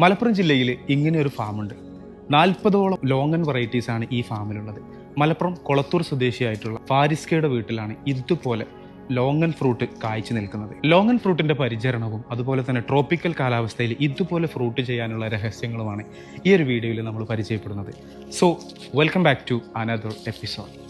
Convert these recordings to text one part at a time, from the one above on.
മലപ്പുറം ജില്ലയിൽ ഇങ്ങനെ ഒരു ഫാമുണ്ട്. നാൽപ്പതോളം ലോങ്ങൻ വെറൈറ്റീസ് ആണ് ഈ ഫാമിലുള്ളത്. മലപ്പുറം കൊളത്തൂർ സ്വദേശിയായിട്ടുള്ള ഫാരിസ്കയുടെ വീട്ടിലാണ് ഇതുപോലെ ലോങ്ങൻ ഫ്രൂട്ട് കായ്ച്ചു നിൽക്കുന്നത്. ലോങ്ങൻ ഫ്രൂട്ടിന്റെ പരിചരണവും അതുപോലെ തന്നെ ട്രോപ്പിക്കൽ കാലാവസ്ഥയിൽ ഇതുപോലെ ഫ്രൂട്ട് ചെയ്യാനുള്ള രഹസ്യങ്ങളുമാണ് ഈ ഒരു വീഡിയോയിൽ നമ്മൾ പരിചയപ്പെടുന്നത്. So welcome back to another episode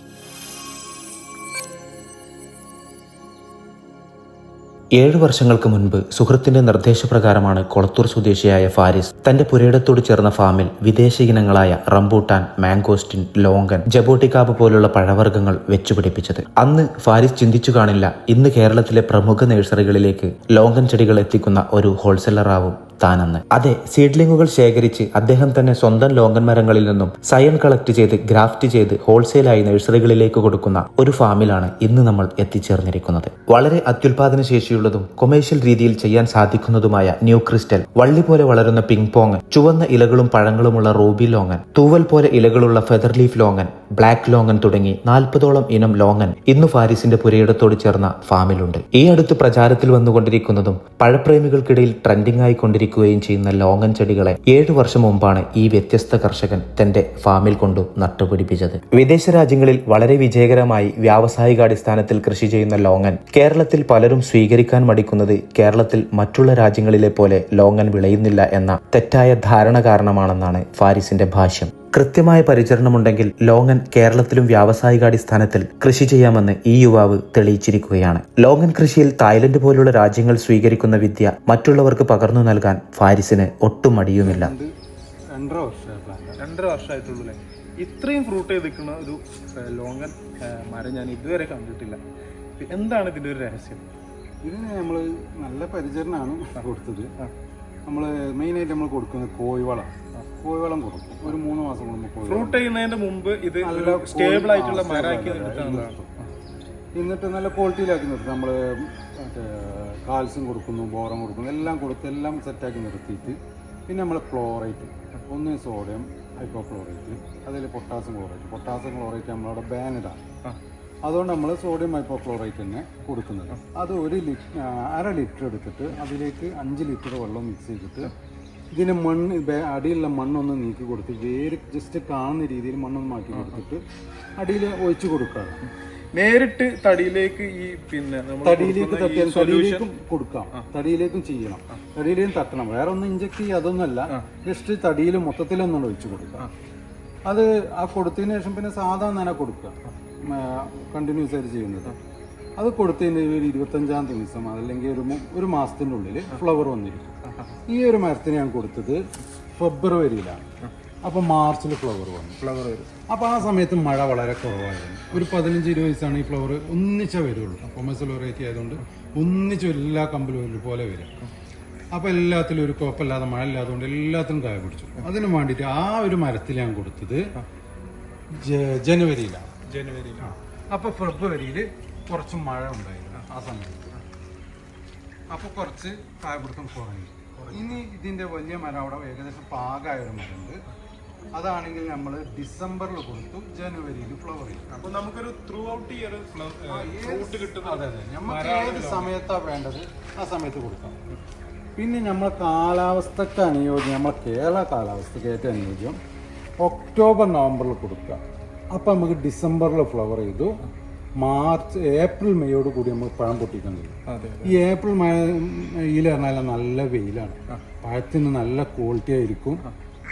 ഏഴ് വർഷങ്ങൾക്ക് മുൻപ് സുഹൃത്തിന്റെ നിർദ്ദേശപ്രകാരമാണ് കൊളത്തൂർ സ്വദേശിയായ ഫാരിസ് തന്റെ പുരയിടത്തോട് ചേർന്ന ഫാമിൽ വിദേശ ഇനങ്ങളായ റംബൂട്ടാൻ മാംഗോസ്റ്റിൻ ലോങ്കൻ ജബോട്ടിക്കാബ് പോലുള്ള പഴവർഗങ്ങൾ വെച്ചുപിടിപ്പിച്ചത്. അന്ന് ഫാരിസ് ചിന്തിച്ചു കാണില്ല ഇന്ന് കേരളത്തിലെ പ്രമുഖ നഴ്സറികളിലേക്ക് ലോങ്കൻ ചെടികൾ എത്തിക്കുന്ന ഒരു ഹോൾസെല്ലറാവും താനെന്ന് അതെ സീഡ്ലിങ്ങുകൾ ശേഖരിച്ച് അദ്ദേഹം തന്നെ സ്വന്തം ലോങ്കൻ മരങ്ങളിൽ നിന്നും സയൻ കളക്ട് ചെയ്ത് ഗ്രാഫ്റ്റ് ചെയ്ത് ഹോൾസെയിലായി നഴ്സറികളിലേക്ക് കൊടുക്കുന്ന ഒരു ഫാമിലാണ് ഇന്ന് നമ്മൾ എത്തിച്ചേർന്നിരിക്കുന്നത്. വളരെ അത്യുൽപാദന ശേഷിയുള്ളതും കൊമേഴ്ഷ്യൽ രീതിയിൽ ചെയ്യാൻ സാധിക്കുന്നതുമായ ന്യൂ ക്രിസ്റ്റൽ വള്ളി പോലെ വളരുന്ന പിങ് പോങ് ചുവന്ന ഇലകളും പഴങ്ങളുമുള്ള റൂബി ലോങ്ങൻ തൂവൽ പോലെ ഇലകളുള്ള feather leaf longan black longan തുടങ്ങി നാൽപ്പതോളം ഇനം ലോങ്ങൻ ഇന്ന് ഫാരിസിന്റെ പുരയിടത്തോട് ചേർന്ന ഫാമിലുണ്ട്. ഈ അടുത്ത് പ്രചാരത്തിൽ വന്നുകൊണ്ടിരിക്കുന്നതും പഴപ്രേമികൾക്കിടയിൽ ട്രെൻഡിംഗ് ആയിക്കൊണ്ടിരിക്കുകയും ചെയ്യുന്ന ലോങ്ങൻ ചെടികളെ ഏഴു വർഷം മുമ്പാണ് ഈ വ്യത്യസ്ത കർഷകൻ തന്റെ ഫാമിൽ കൊണ്ടു നട്ടുപിടിപ്പിച്ചത്. വിദേശ രാജ്യങ്ങളിൽ വളരെ വിജയകരമായി വ്യാവസായികാടിസ്ഥാനത്തിൽ കൃഷി ചെയ്യുന്ന ലോങ്ങൻ കേരളത്തിൽ പലരും സ്വീകരിക്കാൻ മടിക്കുന്നത് കേരളത്തിൽ മറ്റുള്ള രാജ്യങ്ങളിലെ പോലെ ലോങ്ങൻ വിളയുന്നില്ല എന്ന തെറ്റായ ധാരണ കാരണമാണെന്നാണ് ഫാരിസിന്റെ ഭാഷ്യം. കൃത്യമായ പരിചരണമുണ്ടെങ്കിൽ ലോങ്ങൻ കേരളത്തിലും വ്യാവസായികാടിസ്ഥാനത്തിൽ കൃഷി ചെയ്യാമെന്ന് ഈ യുവാവ് തെളിയിച്ചിരിക്കുകയാണ്. ലോങ്ങൻ കൃഷിയിൽ തായ്ലൻഡ് പോലുള്ള രാജ്യങ്ങൾ സ്വീകരിക്കുന്ന വിദ്യ മറ്റുള്ളവർക്ക് പകർന്നു നൽകാൻ ഫാരിസിന് ഒട്ടും മടിയുമില്ല. ഇത്രയും ഫ്രൂട്ട് ചെയ്തിരിക്കുന്ന ഒരു ലോങ്ങൻ മരം ഞാൻ ഇതുവരെ കണ്ടിട്ടില്ല. എന്താണ് ഇതിന്റെ ഒരു രഹസ്യം? ഇതിന് നമ്മൾ നല്ല പരിചരണമാണ് കൊടുത്തത്. നമ്മൾ മെയിനായിട്ട് നമ്മൾ കൊടുക്കുന്നത് കോഴിവളം. കോഴിവളം കൊടുക്കും. ഒരു മൂന്ന് മാസം കൂടുമ്പോൾ ഫ്രൂട്ട് ചെയ്യുന്നതിന്റെ മുമ്പ് ഇത് നല്ല സ്റ്റേബിൾ ആയിട്ടുള്ള stable എന്നിട്ട് നല്ല ക്വാളിറ്റിയിലാക്കി നിർത്തും. നമ്മൾ മറ്റേ കാൽസ്യം കൊടുക്കുന്നു ബോറം കൊടുക്കുന്നു എല്ലാം കൊടുത്ത് എല്ലാം സെറ്റാക്കി നിർത്തിയിട്ട് പിന്നെ നമ്മൾ ക്ലോറൈറ്റ് ഒന്ന് സോഡിയം ഹൈപ്പോ ക്ലോറേറ്റ് അതിൽ പൊട്ടാസ്യം ക്ലോറേറ്റ് പൊട്ടാസ്യം ക്ലോറേറ്റ് നമ്മളവിടെ ബാനഡാണ് അതുകൊണ്ട് നമ്മൾ സോഡിയം ഹൈപ്പോക്ലോറൈറ്റ് തന്നെ കൊടുക്കുന്നത്. അത് ഒരു ലിറ്റർ അര ലിറ്റർ എടുത്തിട്ട് അതിലേക്ക് അഞ്ച് ലിറ്റർ വെള്ളം മിക്സ് ചെയ്തിട്ട് ഇതിന് മണ്ണ് അടിയിലുള്ള മണ്ണൊന്ന് നീക്കി കൊടുത്ത് വേര് ജസ്റ്റ് കാണുന്ന രീതിയിൽ മണ്ണൊന്ന് മാറ്റി കൊടുത്തിട്ട് അടിയിൽ ഒഴിച്ചു കൊടുക്കാം നേരിട്ട് തടിയിലേക്ക് ഈ പിന്നെ തടിയിലേക്ക് തട്ടിയാൽ തടിയിലേക്കും കൊടുക്കാം. തടിയിലേക്കും ചെയ്യണം. തടിയിലേക്കും തട്ടണം. വേറെ ഒന്നും ഇഞ്ചക്ട് ചെയ്യുക അതൊന്നുമല്ല. ജസ്റ്റ് തടിയിൽ മൊത്തത്തിലൊന്നും ഒഴിച്ചു കൊടുക്കാം. അത് ആ കൊടുത്തതിന് ശേഷം പിന്നെ സാധാ നന കൊടുക്കുക. കണ്ടിന്യൂസ് ആയിട്ട് ചെയ്യുന്നത്. അത് കൊടുത്തതിന്റെ ഒരു ഇരുപത്തഞ്ചാം ദിവസം അതല്ലെങ്കിൽ ഒരു ഒരു മാസത്തിന്റെ ഉള്ളിൽ ഫ്ലവർ വന്നിരിക്കും. ഈ ഒരു മരത്തിന് ഞാൻ കൊടുത്തത് ഫെബ്രുവരിയിലാണ്. അപ്പോൾ മാർച്ചിൽ ഫ്ലവർ വന്നു. ഫ്ലവർ വരും. അപ്പോൾ ആ സമയത്ത് മഴ വളരെ കുറവായിരുന്നു. ഒരു പതിനഞ്ച് ഇരുപത് ദിവസമാണ് ഈ ഫ്ലവർ ഒന്നിച്ചേ വരുള്ളൂ. കൊമേഴ്സ്യൽ വെറൈറ്റി ആയതുകൊണ്ട് ഒന്നിച്ച എല്ലാ കമ്പിലും ഒരുപോലെ വരും. അപ്പോൾ എല്ലാത്തിലും ഒരു കുഴപ്പമില്ലാതെ മഴ ഇല്ലാത്തതുകൊണ്ട് എല്ലാത്തിനും കായ പിടിച്ചു. അതിന് വേണ്ടിയിട്ട് ആ ഒരു മരത്തിൽ ഞാൻ കൊടുത്തത് ജനുവരിയിലാണ്. ജനുവരിയിലാണ്. അപ്പോൾ ഫെബ്രുവരിയിൽ കുറച്ച് മഴ ഉണ്ടായിരുന്നു ആ സമയത്ത്. അപ്പോൾ കുറച്ച് കായപിടുത്തം കുറഞ്ഞു. ഇനി ഇതിന്റെ വലിയ മരം അവിടെ ഏകദേശം പാകമായ ഒരു മരമുണ്ട്. അതാണെങ്കിൽ നമ്മൾ ഡിസംബറിൽ കൊടുത്തു ജനുവരിയിൽ ഫ്ലവർ ചെയ്യും അപ്പൊ നമുക്കൊരു ത്രൂ ഔട്ട് ഇയർ അതെ അതെ. നമുക്ക് ഏത് സമയത്താണ് വേണ്ടത് ആ സമയത്ത് കൊടുക്കാം. പിന്നെ നമ്മൾ കാലാവസ്ഥയ്ക്ക് അനുയോജ്യം നമ്മൾ കേരള കാലാവസ്ഥക്ക് ഏറ്റവും അനുയോജ്യം ഒക്ടോബർ നവംബറിൽ കൊടുക്കുക. അപ്പം നമുക്ക് ഡിസംബറിൽ ഫ്ലവർ ചെയ്തു. മാർച്ച് ഏപ്രിൽ മെയ്യോട് കൂടി നമുക്ക് പഴം പൊട്ടിക്കാൻ കഴിയും ഈ ഏപ്രിൽ മെയ്യിൽ പറഞ്ഞാൽ നല്ല വെയിലാണ്. പഴത്തിന് നല്ല ക്വാളിറ്റി ആയിരിക്കും.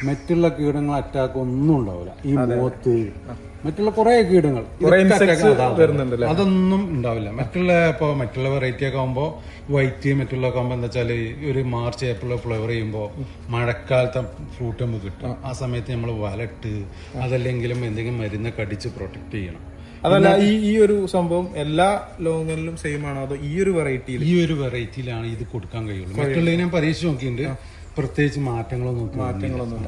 മറ്റുള്ള കീടങ്ങൾ അറ്റാക്ക് ഒന്നും ഉണ്ടാവില്ല. ഈ മോത്ത് മറ്റുള്ള കുറെ കീടങ്ങൾ? അതൊന്നും ഉണ്ടാവില്ല. മറ്റുള്ള ഇപ്പോൾ മറ്റുള്ള വെറൈറ്റി ഒക്കെ ആകുമ്പോൾ വൈറ്റ് മറ്റുള്ള ഒക്കെ ആകുമ്പോൾ എന്താ വെച്ചാൽ ഒരു മാർച്ച് ഏപ്രിൽ ഫ്ലവർ ചെയ്യുമ്പോൾ മഴക്കാലത്തെ ഫ്രൂട്ട് നമുക്ക് കിട്ടും. ആ. സമയത്ത് നമ്മൾ വലട്ട് അതല്ലെങ്കിലും എന്തെങ്കിലും മരുന്നൊക്കെ അടിച്ച് പ്രൊട്ടക്ട് ചെയ്യണം. അതല്ല ഈ ഈ ഒരു സംഭവം എല്ലാ ലോങ്ങനിലും സെയിം ആണോ? അതോ ഈ ഒരു വെറൈറ്റിയിൽ ഈ ഒരു വെറൈറ്റിയിലാണ് ഇത് കൊടുക്കാൻ കഴിയുള്ളൂ. മറ്റുള്ളതിനെ ഞാൻ പരീക്ഷിച്ച് നോക്കിയിട്ടുണ്ട്. പ്രത്യേകിച്ച് മാറ്റങ്ങളൊന്നും മാറ്റങ്ങളൊന്നും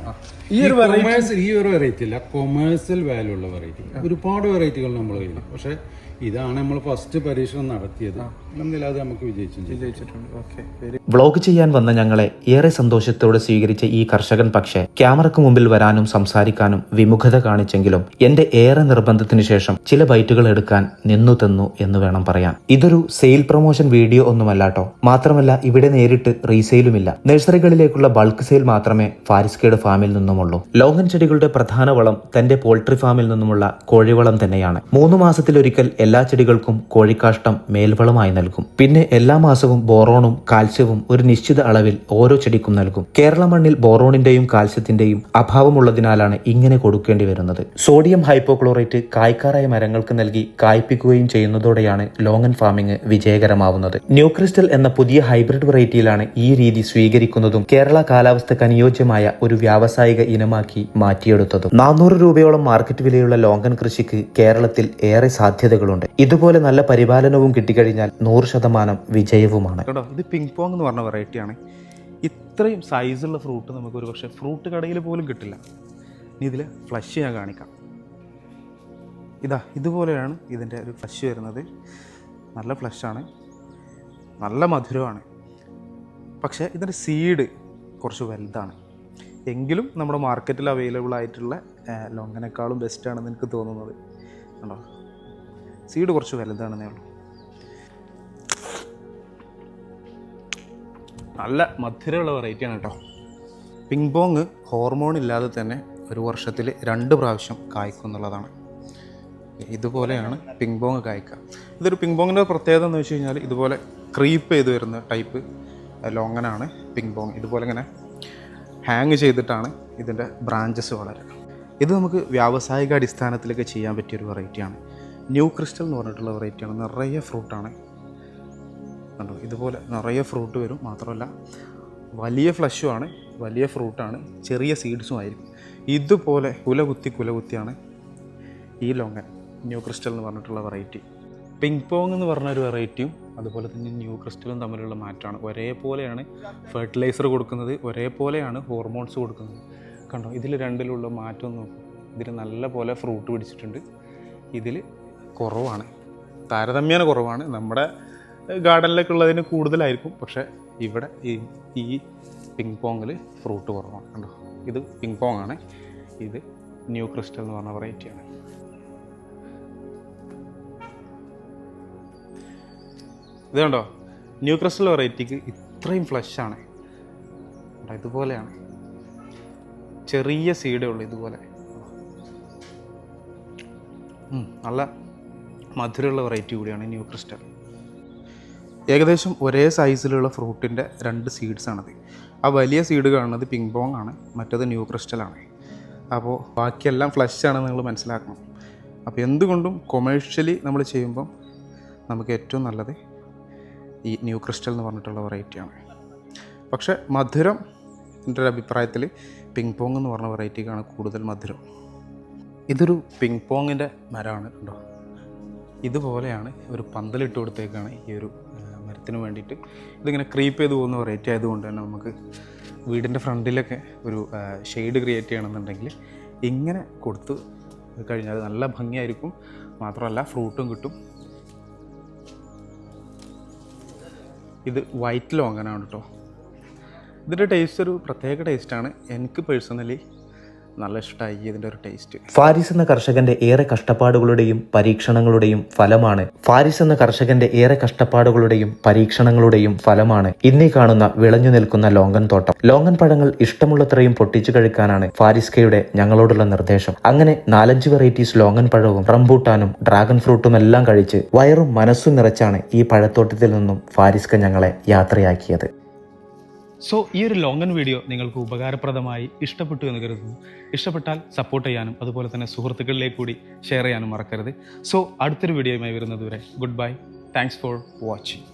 ഈ ഒരു കൊമേഴ്സ് ഈ ഒരു വെറൈറ്റി അല്ല. കൊമേഴ്സ്യൽ വാല്യൂ ഉള്ള വെറൈറ്റി ഒരുപാട് വെറൈറ്റികൾ നമ്മൾ കഴിയും പക്ഷെ ഇതാണ് നമ്മൾ ഫസ്റ്റ് പരീക്ഷണം നടത്തിയത്. അത് നമുക്ക് വിജയിച്ചു വിജയിച്ചിട്ടുണ്ട്. ഓക്കെ വ്ളോഗ് ചെയ്യാൻ വന്ന ഞങ്ങളെ ഏറെ സന്തോഷത്തോടെ സ്വീകരിച്ച ഈ കർഷകൻ പക്ഷേ ക്യാമറയ്ക്ക് മുമ്പിൽ വരാനും സംസാരിക്കാനും വിമുഖത കാണിച്ചെങ്കിലും എന്റെ ഏറെ നിർബന്ധത്തിന് ശേഷം ചില ബൈറ്റുകൾ എടുക്കാൻ നിന്നു തന്നു എന്ന് വേണം പറയാൻ. ഇതൊരു സെയിൽ പ്രൊമോഷൻ വീഡിയോ ഒന്നുമല്ലാട്ടോ മാത്രമല്ല ഇവിടെ നേരിട്ട് റീസെയിലുമില്ല. നഴ്സറികളിലേക്കുള്ള ബൾക്ക് സെയിൽ മാത്രമേ ഫാരിസ്കയുടെ ഫാമിൽ നിന്നുമുള്ളൂ. ലോങ്ങൻ ചെടികളുടെ പ്രധാന വളം തന്റെ പോൾട്രി ഫാമിൽ നിന്നുമുള്ള കോഴിവളം തന്നെയാണ്. മൂന്ന് മാസത്തിലൊരിക്കൽ എല്ലാ ചെടികൾക്കും കോഴിക്കാഷ്ടം മേൽവളമായി നൽകും. പിന്നെ എല്ലാ മാസവും ബോറോണും കാൽസ്യവും ഒരു നിശ്ചിത അളവിൽ ഓരോ ചെടിക്കും നൽകും. കേരള മണ്ണിൽ ബോറോണിന്റെയും കാൽസ്യത്തിന്റെയും അഭാവമുള്ളതിനാലാണ് ഇങ്ങനെ കൊടുക്കേണ്ടി വരുന്നത്. സോഡിയം ഹൈപ്പോക്ലോറേറ്റ് കായ്ക്കാറായ മരങ്ങൾക്ക് നൽകി കായ്പിക്കുകയും ചെയ്യുന്നതോടെയാണ് ലോങ്ങൻ ഫാമിംഗ് വിജയകരമാവുന്നത്. ന്യൂക്രിസ്റ്റൽ എന്ന പുതിയ ഹൈബ്രിഡ് വെറൈറ്റിയിലാണ് ഈ രീതി സ്വീകരിക്കുന്നതും കേരള കാലാവസ്ഥക്ക് അനുയോജ്യമായ ഒരു വ്യാവസായിക ഇനമാക്കി മാറ്റിയെടുത്തതും. നാനൂറ് രൂപയോളം മാർക്കറ്റ് വിലയുള്ള ലോങ്കൻ കൃഷിക്ക് കേരളത്തിൽ ഏറെ സാധ്യതകളുണ്ട്. ഇതുപോലെ നല്ല പരിപാലനവും കിട്ടിക്കഴിഞ്ഞാൽ നൂറ് ശതമാനം വിജയവുമാണ്. കേട്ടോ ഇത് പിങ് പോങ് പറഞ്ഞ വെറൈറ്റിയാണ് ഇത്രയും സൈസുള്ള ഫ്രൂട്ട് നമുക്ക് ഒരു പക്ഷേ ഫ്രൂട്ട് കടയിൽ പോലും കിട്ടില്ല. ഇനി ഇതിൽ ഫ്ലഷ് ഞാൻ കാണിക്കാം. ഇതാ ഇതുപോലെയാണ് ഇതിന്റെ ഒരു ഫ്ലഷ് വരുന്നത്. നല്ല ഫ്ലഷാണ് നല്ല മധുരമാണ്. പക്ഷേ ഇതിന്റെ സീഡ് കുറച്ച് വലുതാണ്. എങ്കിലും നമ്മുടെ മാർക്കറ്റിൽ അവൈലബിൾ ആയിട്ടുള്ള ലോങ്ങനേക്കാളും ബെസ്റ്റാണെന്ന് എനിക്ക് തോന്നുന്നത്. കണ്ടോ? സീഡ് കുറച്ച് വലുതാണെന്നേ ഉള്ളൂ. നല്ല മധുരമുള്ള വെറൈറ്റിയാണ് കേട്ടോ. പിങ് പോങ് ഹോർമോൺ ഇല്ലാതെ തന്നെ ഒരു വർഷത്തിൽ രണ്ട് പ്രാവശ്യം കായ്ക്കും എന്നുള്ളതാണ്. ഇതുപോലെയാണ് പിങ് പോങ് കായ്ക്കുക ഇതൊരു പിങ് പോങ്ങിന്റെ പ്രത്യേകത എന്ന് വെച്ച് കഴിഞ്ഞാൽ ഇതുപോലെ ക്രീപ്പ് ചെയ്ത് വരുന്ന ടൈപ്പ് ലോങ്ങനാണ് പിങ് പോങ് ഇതുപോലെ ഇങ്ങനെ ഹാങ് ചെയ്തിട്ടാണ് ഇതിന്റെ ബ്രാഞ്ചസ് വളരുക. ഇത് നമുക്ക് വ്യാവസായിക അടിസ്ഥാനത്തിലൊക്കെ ചെയ്യാൻ പറ്റിയൊരു വെറൈറ്റിയാണ് ന്യൂ ക്രിസ്റ്റൽ എന്ന് പറഞ്ഞിട്ടുള്ള വെറൈറ്റിയാണ് നിറയെ ഫ്രൂട്ടാണ് കണ്ടോ ഇതുപോലെ നിറയെ ഫ്രൂട്ട് വരും. മാത്രമല്ല വലിയ ഫ്ലഷുമാണ് വലിയ ഫ്രൂട്ടാണ് ചെറിയ സീഡ്സും ആയിരിക്കും. ഇതുപോലെ കുലകുത്തി കുലകുത്തിയാണ് കുല ഈ ലോങ്ങൻ ന്യൂ ക്രിസ്റ്റൽ എന്ന് പറഞ്ഞിട്ടുള്ള വെറൈറ്റി പിങ് പോങ് എന്ന് പറഞ്ഞ ഒരു വെറൈറ്റിയും അതുപോലെ തന്നെ ന്യൂ ക്രിസ്റ്റലും തമ്മിലുള്ള മാറ്റമാണ്. ഒരേപോലെയാണ് ഫെർട്ടിലൈസർ കൊടുക്കുന്നത് ഒരേപോലെയാണ് ഹോർമോൺസ് കൊടുക്കുന്നത്. കണ്ടോ ഇതിൽ രണ്ടിലുള്ള മാറ്റം നോക്കും. ഇതിൽ നല്ല പോലെ ഫ്രൂട്ട് പിടിച്ചിട്ടുണ്ട്. ഇതിൽ കുറവാണ്. താരതമ്യേന കുറവാണ്. നമ്മുടെ ഗാർഡനിലൊക്കെ ഉള്ളതിന് കൂടുതലായിരിക്കും. പക്ഷേ ഇവിടെ ഈ ഈ പിങ് പോങ്ങിൽ ഫ്രൂട്ട് കുറവാണ് കണ്ടോ? ഇത് പിങ് പോങ് ആണ്. ഇത് ന്യൂ ക്രിസ്റ്റൽ എന്ന് പറഞ്ഞ വെറൈറ്റിയാണ് ഇത് കണ്ടോ? ന്യൂ ക്രിസ്റ്റൽ വെറൈറ്റിക്ക് ഇത്രയും ഫ്ലഷാണ് ഇതുപോലെയാണ്. ചെറിയ സീഡേ ഉള്ളൂ ഇതുപോലെ. നല്ല മധുരമുള്ള വെറൈറ്റി കൂടിയാണ് ന്യൂ ക്രിസ്റ്റൽ ഏകദേശം ഒരേ സൈസിലുള്ള ഫ്രൂട്ടിന്റെ രണ്ട് സീഡ്സ് ആണത്. ആ വലിയ സീഡ് കാണുന്നത് പിങ് പോങ് ആണ് മറ്റത് ന്യൂ ക്രിസ്റ്റലാണ് അപ്പോൾ ബാക്കിയെല്ലാം ഫ്ലഷ് ആണെന്ന് നിങ്ങൾ മനസ്സിലാക്കണം. അപ്പോൾ എന്തുകൊണ്ടും കൊമേഴ്ഷ്യലി നമ്മൾ ചെയ്യുമ്പം നമുക്ക് ഏറ്റവും നല്ലത് ഈ ന്യൂ ക്രിസ്റ്റൽ എന്ന് പറഞ്ഞിട്ടുള്ള വെറൈറ്റിയാണ് പക്ഷേ മധുരം എന്റെ ഒരു അഭിപ്രായത്തിൽ പിങ് പോങ് എന്ന് പറഞ്ഞ വെറൈറ്റിക്കാണ് കൂടുതൽ മധുരം. ഇതൊരു പിങ് പോങ്ങിന്റെ മരമാണ് കേട്ടോ ഇതുപോലെയാണ് ഒരു പന്തലിട്ട് കൊടുത്തേക്കാണ് ഈ ഒരു ആ, വേണ്ടിയിട്ട് ഇതിങ്ങനെ ക്രീപ്പ് ചെയ്ത് പോകുന്ന വെറൈറ്റി ആയതുകൊണ്ട് തന്നെ നമുക്ക് വീടിന്റെ ഫ്രണ്ടിലൊക്കെ ഒരു ഷെയ്ഡ് ക്രിയേറ്റ് ചെയ്യണമെന്നുണ്ടെങ്കിൽ ഇങ്ങനെ കൊടുത്ത് കഴിഞ്ഞാൽ നല്ല ഭംഗിയായിരിക്കും. മാത്രമല്ല ഫ്രൂട്ടും കിട്ടും. ഇത് വൈറ്റ് ലോങ്ങനാണ് കേട്ടോ ഇതിന്റെ ടേസ്റ്റ് ഒരു പ്രത്യേക ടേസ്റ്റാണ് എനിക്ക് പേഴ്സണലി നല്ല ഇഷ്ടമായി ഇതിന്റെ ഒരു ടേസ്റ്റ് ഫാരിസ് എന്ന കർഷകന്റെ ഏറെ കഷ്ടപ്പാടുകളുടെയും പരീക്ഷണങ്ങളുടെയും ഫലമാണ്. ഫാരിസ് എന്ന കർഷകന്റെ ഏറെ കഷ്ടപ്പാടുകളുടെയും പരീക്ഷണങ്ങളുടെയും ഫലമാണ് ഇന്നീ കാണുന്ന വിളഞ്ഞു നിൽക്കുന്ന ലോങ്കൻ തോട്ടം. ലോങ്കൻ പഴങ്ങൾ ഇഷ്ടമുള്ളത്രയും പൊട്ടിച്ചു കഴിക്കാനാണ് ഫാരിസ്കയുടെ ഞങ്ങളോടുള്ള നിർദ്ദേശം. അങ്ങനെ നാലഞ്ച് വെറൈറ്റീസ് ലോങ്കൻ പഴവും റംബൂട്ടാനും ഡ്രാഗൺ ഫ്രൂട്ടും എല്ലാം കഴിച്ച് വയറും മനസ്സും നിറച്ചാണ് ഈ പഴത്തോട്ടത്തിൽ നിന്നും ഫാരിസ്ക ഞങ്ങളെ യാത്രയാക്കിയത്. സോ ഈ ഒരു ലോങ്ങൻ വീഡിയോ നിങ്ങൾക്ക് ഉപകാരപ്രദമായി ഇഷ്ടപ്പെട്ടു എന്ന് കരുതുന്നു. ഇഷ്ടപ്പെട്ടാൽ സപ്പോർട്ട് ചെയ്യാനും അതുപോലെ തന്നെ സുഹൃത്തുക്കളിലേക്ക് കൂടി ഷെയർ ചെയ്യാനും മറക്കരുത്. സോ അടുത്തൊരു വീഡിയോയുമായി വരുന്നതുവരെ goodbye thanks for watching